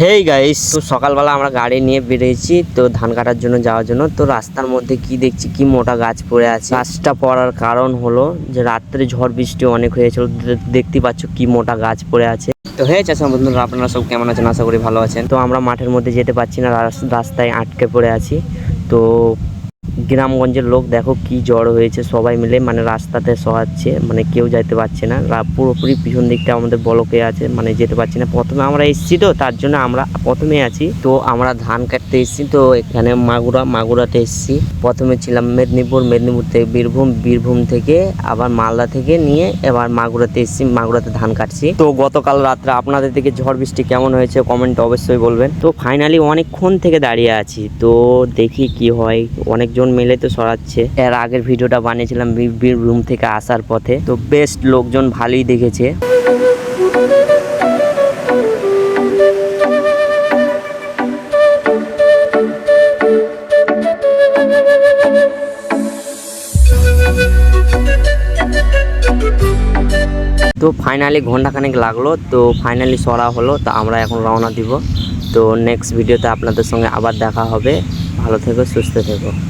Hey guys তো সকালবেলা আমরা গাড়ি নিয়ে বেরিয়েছি, তো ধান কাটার জন্য যাওয়ার জন্য। তো রাস্তার মধ্যে কি দেখছি, কি মোটা গাছ পড়ে আছে। গাছটা পড়ার কারণ হলো যে রাত্রে ঝড়, বৃষ্টি অনেক হয়েছিল। দেখতে পাচ্ছ কি মোটা গাছ পড়ে আছে। তো হয়ে চাষা বন্ধুরা, আপনারা সব কেমন আছেন? আশা করি ভালো আছেন। তো আমরা মাঠের মধ্যে যেতে পারছি না রাস- রাস্তায় আটকে পড়ে আছি। তো গ্রামগঞ্জের লোক দেখো কি জ্বর হয়েছে, সবাই মিলে মানে রাস্তাতে সহাচ্ছে মানে কেউ যাইতে পারছে না। পুরোপুরি পিছন দিকটা আমাদের বলকে আছে মানে যেতে পারছি না। প্রথমে আমরা এসেছি তো, তার জন্য আমরা প্রথমে আছি। তো আমরা ধান কাটতে এসেছি, তো এখানে মাগুরা, মাগুরাতে এসেছি। প্রথমে ছিলাম মেদিনীপুর মেদিনীপুর থেকে বীরভূম বীরভূম থেকে আবার মালদা থেকে নিয়ে এবার মাগুরাতে এসেছি, মাগুরাতে ধান কাটছি। তো গতকাল রাত্রে আপনাদের থেকে ঝড় বৃষ্টি কেমন হয়েছে কমেন্ট অবশ্যই বলবেন। তো ফাইনালি অনেকক্ষণ থেকে দাঁড়িয়ে আছি, তো দেখি কি হয়। অনেকজন মিলে তো সরাচ্ছে। এর আগের ভিডিওটা বানিয়েছিলাম বীরভূম থেকে আসার পথে। তো বেস্ট লোকজন ভালোই দেখেছে। তো ফাইনালি ঘন্টাখানেক লাগল, তো ফাইনালি সরা হলো, তো আমরা এখন রওনা দিব। তো নেক্সট ভিডিওতে আপনাদের সঙ্গে আবার দেখা হবে। ভালো থেকো, সুস্থ থেকো।